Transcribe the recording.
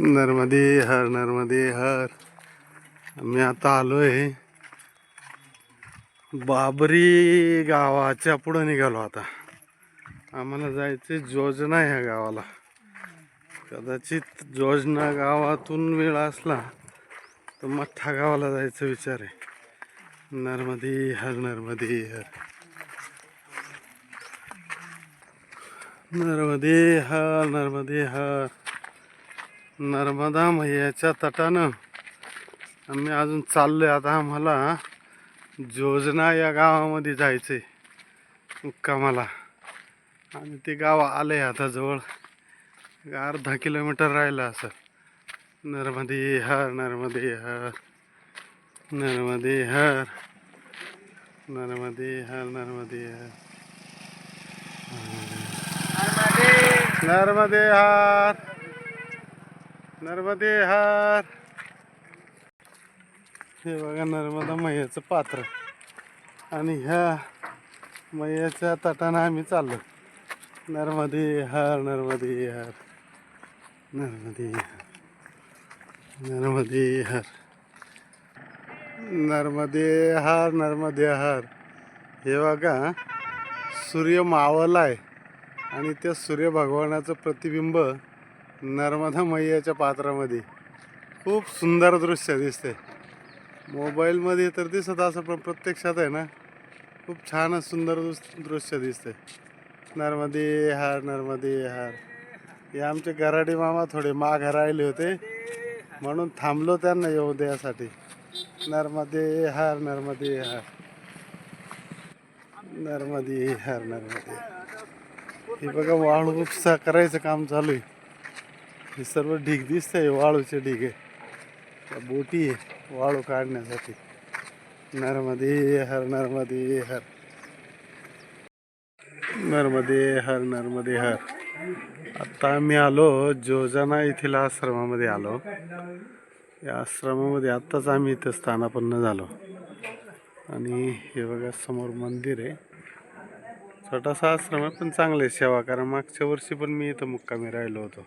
नर्मदे हर नर्मदे हर। मी आता आलो आहे बाबरी गावाच्या पुढं निघालो आता. आम्हाला जायचे जोजना ह्या गावाला. कदाचित जोजना गावातून वेळ असला तर मठ्ठा गावाला जायचा विचार आहे. नर्मदे हर नर्मदे हर। नर्मदे हर नर्मदे हर। नर्मदा मैयाच्या तटानं. आम्ही अजून चाललोय आता आम्हाला जोजना या गावामध्ये जायचंय. मुक्कामाला. आणि ते गाव आलंय आता जवळ. अर्धा किलोमीटर राहिलं असं. नर्मदे हर नर्मदे हर नर्मदे हर नर्मदे हर नर्मदे हर. नर्मदे हर. नर्मदे हार. हे बघा नर्मदा मैयाचं पात्र. आणि ह्या मैयाच्या तटानं आम्ही चाललो नर्मदे हार नर्मदे हार. नर्मदे हर. नर्मदे हार. नर्मदे हार नर्मदे हार. हे बघा सूर्य मावळलाय आणि त्या सूर्य भगवानाचं प्रतिबिंब नर्मदा मैयाच्या पात्रामध्ये. खूप सुंदर दृश्य दिसते मोबाईलमध्ये तर दिसत असं पण प्रत्यक्षात आहे ना खूप छान सुंदर दृश्य दिसते नर्मदे हार नर्मदे हार. हे आमचे गराडे मामा थोडे माघ राहिले होते म्हणून थांबलो त्यांना येऊ द्यासाठी. नर्मदे हार नर्मदे हार. नर्मदे हार नर्मदे हे बघा वाळू उपसा करायचं काम चालू आहे. हे सर्व ढीग दिसतंय वाळूचे ढीग आहे. बोटी आहे वाळू काढण्यासाठी. नर्मदे हर नर्मदे हर. नर्मदे हर नर्मदे हर. आता आम्ही आलो जोजना येथील आश्रमामध्ये आलो. या आश्रमामध्ये आत्ताच आम्ही इथं स्थानापन्न झालो. आणि हे बघा समोर मंदिर आहे. छोटासा आश्रम आहे पण चांगले सेवा कारण मागच्या वर्षी पण मी इथं मुक्कामी राहिलो होतो.